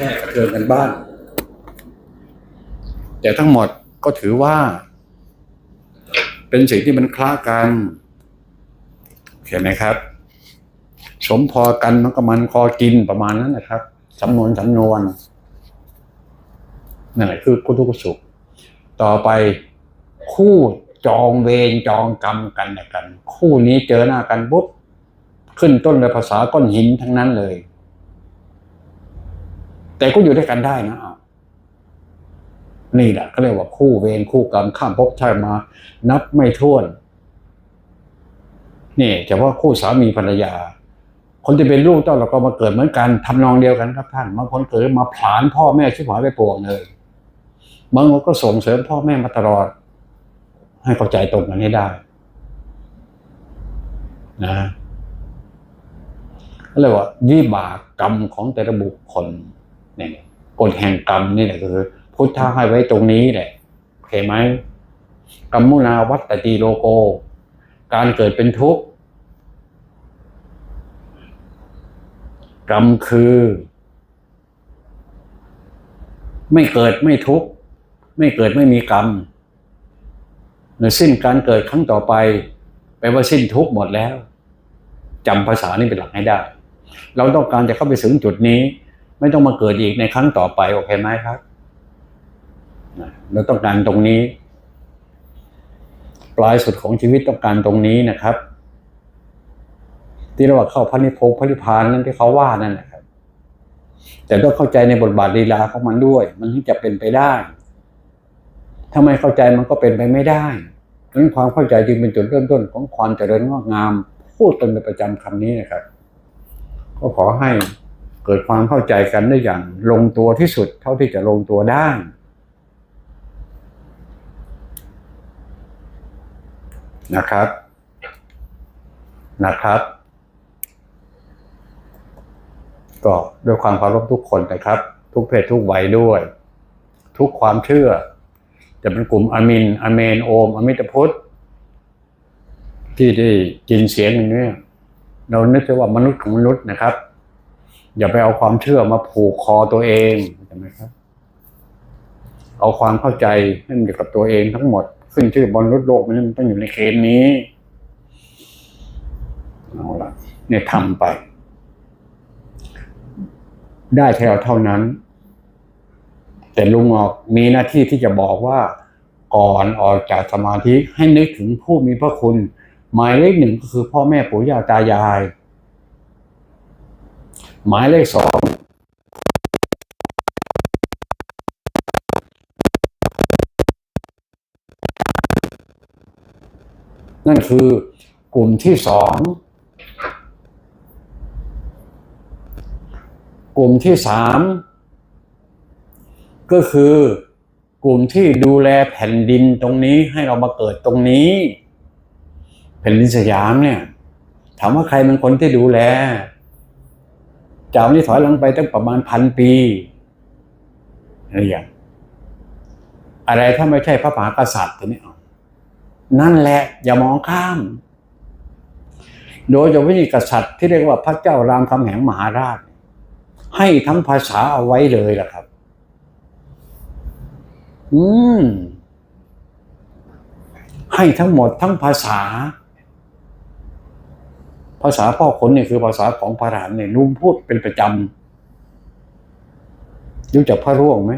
ทกกระเทือนกันบ้างแต่ทั้งหมดก็ถือว่า เป็นสิ่งที่มันคล้ากันเห็นไหมครับ สมพอกันมันก็มันคอกินประมาณนั้นนะครับสำนวนสำนวนนั่นแหละคือคุทุกสุข ต่อไปคู่จองเวรจองกรรมกันนะกัน คู่นี้เจอหน้ากันปุ๊บขึ้นต้นเลยภาษาก้อนหินทั้งนั้นเลย แต่ก็อยู่ด้วยกันได้นะอ้านี่แหละก็เรียกว่าคู่เวรคู่กรรมข้ามภพชาติมา นับไม่ถ้วน นี่แต่ว่าคู่สามีภรรยา คนที่เป็นลูกเต้าเราก็มาเกิดเหมือนกันทำนองเดียวกันครับท่านบางคนเกิดมาผลาญพ่อแม่ชิบหายไปปวงเลยบางคนก็ส่งเสริมพ่อแม่มาตลอด ให้เข้าใจตรงกันให้ได้ นะก็เลยว่าวิบากกรรมของแต่ละบุคคล เนี่ยกฎแห่งกรรมนี่แหละคือ พุทธะให้ไว้ตรงนี้แหละโอเคไหมกรรมุนาวัตติโลโก การเกิดเป็นทุกข์กรรมคือ ไม่เกิดไม่ทุกข์ไม่เกิดไม่มีกรรมในสิ้นการเกิดครั้งต่อไปแปลว่าสิ้นทุกข์หมดแล้วจำภาษานี้เป็นหลักให้ได้ เราต้องการจะเข้าไปถึงจุดนี้ ไม่ต้องมาเกิดอีกในครั้งต่อไปโอเคไหมครับเราต้องการตรงนี้ ปลายสุดของชีวิตต้องการตรงนี้นะครับ ที่เราเข้าพระนิพพานพระนิพพานนั่นที่เขาว่านั่นนะครับ แต่ต้องเข้าใจในบทบาทลีลาของมันด้วย มันถึงจะเป็นไปได้ถ้าไม่เข้าใจมันก็เป็นไปไม่ได้ดังนั้นความเข้าใจจึงเป็นจุดเริ่มต้นของความเจริญงอกงาม พูดกันเป็นประจำคำนี้นะครับ ก็ขอให้ เกิดความเข้าใจกันได้อย่างลงตัวที่สุดเท่าที่จะลงตัวได้ นะครับ นะครับ ก็ด้วยความเคารพทุกคนนะครับ ทุกเพศทุกวัยด้วย ทุกความเชื่อ จะเป็นกลุ่มอามินอเมนโอม อมิตพุทธที่ได้ยินเสียงอย่างนี้เรานึกว่า มนุษย์ของมนุษย์นะครับ อย่าไปเอาความเชื่อมาผูกคอตัวเองใช่ไหมครับ เอาความเข้าใจให้มันอยู่กับตัวเองทั้งหมด ขึ้นชื่อบนรถโลกมันต้องอยู่ในเกณฑ์นี้เอาละเนี่ยทำไป ได้แค่เท่านั้น แต่ลุงออกมีหน้าที่ที่จะบอกว่าก่อนออกจากสมาธิให้นึกถึงผู้มีพระคุณ หมายเลขหนึ่งก็คือพ่อแม่ปู่ย่าตายาย หมายเลขสองนั่นคือกลุ่มที่สองกลุ่มที่สามก็คือกลุ่มที่ดูแลแผ่นดินตรงนี้ให้เรามาเกิดตรงนี้ แผ่นดินสยามเนี่ย ถามว่าใครเป็นคนที่ดูแล จากนี้ถอยหลังไปตั้งประมาณพันปีอะไรอย่าง อะไรถ้าไม่ใช่พระมหากษัตริย์ตัวนี้เอานั่นแหละอย่ามองข้าม โดยเฉพาะนี่กษัตริย์ที่เรียกว่าพระเจ้ารามคำแหงมหาราช ให้ทั้งภาษาเอาไว้เลยล่ะครับ อืมให้ทั้งหมดทั้งภาษา ภาษาพ่อขนเนี่ยคือภาษาของพระรามเนี่ยนุ่มพูดเป็นประจำรู้จักพระร่วงไหม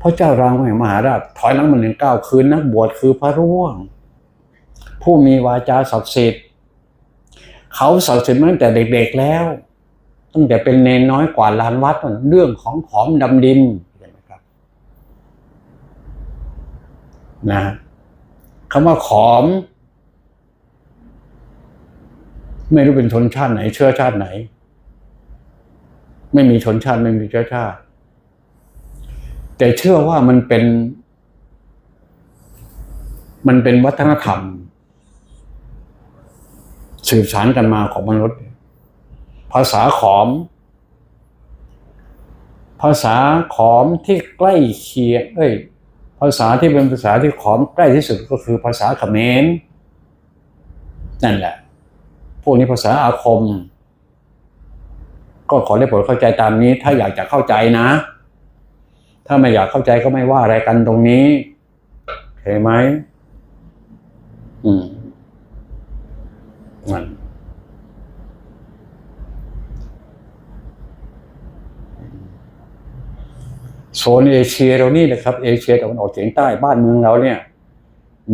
พระเจ้ารามแหงมหาราชถอยหลังมาหนึ่งเก้าคืนนักบวชคือพระร่วง ผู้มีวาจาศักดิ์สิทธิ์เขาศักดิ์สิทธิ์มาตั้งแต่เด็กๆแล้ว ตั้งแต่เป็นเนนน้อยกว่าลานวัดเรื่องของขอมดำดินนไหมครับนะคำว่าขอม ไม่รู้เป็นชนชาติไหน เชื้อชาติไหน ไม่มีชนชาติไม่มีเชื้อชาติ แต่เชื่อว่ามันเป็น มันเป็นวัฒนธรรม สืบสานกันมาของมนุษย์ ภาษาขอม ภาษาขอมที่ใกล้เคียงเอ้ยภาษาที่เป็นภาษาที่ขอมใกล้ที่สุดก็คือภาษาเขมรนั่นแหละ พวกนี้ภาษาอาคม ก็ขอได้โปรดเข้าใจตามนี้ ถ้าอยากจะเข้าใจนะ ถ้าไม่อยากเข้าใจก็ไม่ว่าอะไรกันตรงนี้เห็นไหมอืมมันโซนเอเชียเรานี่นะครับ เอเชียตะวันออกเฉียงใต้บ้านเมืองเราเนี่ย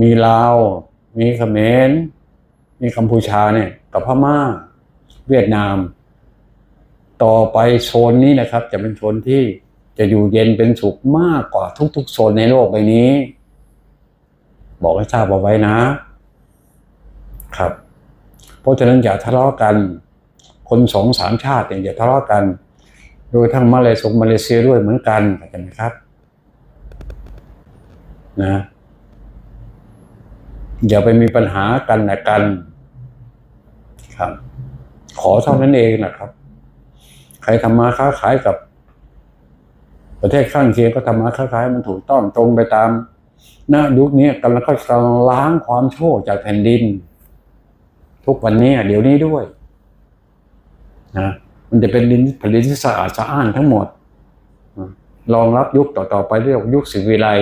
มีลาว มีเขมร มีกัมพูชาเนี่ยกับพม่าเวียดนาม ต่อไปโซนนี้นะครับ จะเป็นโซนที่จะอยู่เย็นเป็นสุขมากกว่าทุก ๆ โซนในโลกใบนี้ บอกให้ทราบเอาไว้นะ ครับ เพราะฉะนั้นอย่าทะเลาะกัน คนสองสามชาติเนี่ยอย่าทะเลาะกัน โดยทั้งมาเลเซียมาเลเซียด้วยเหมือนกันเข้าใจไหมครับ นะ อย่าไปมีปัญหากันนะกัน ครับ ขอเท่านั้นเองนะครับ ใครทำมาค้าขายกับ ประเทศข้างเคียงก็ทำมาค้าขายมันถูกต้องตรงไปตามณยุคนี้กำลังก็กำลังล้างความชั่วจากแผ่นดิน ทุกวันนี้เดี๋ยวนี้ด้วยนะมันจะเป็นดินผ่นดินที่สะอาดสะอ้านทั้งหมดรองรับยุคต่อๆไปเรียกว่ายุคสิวิไลย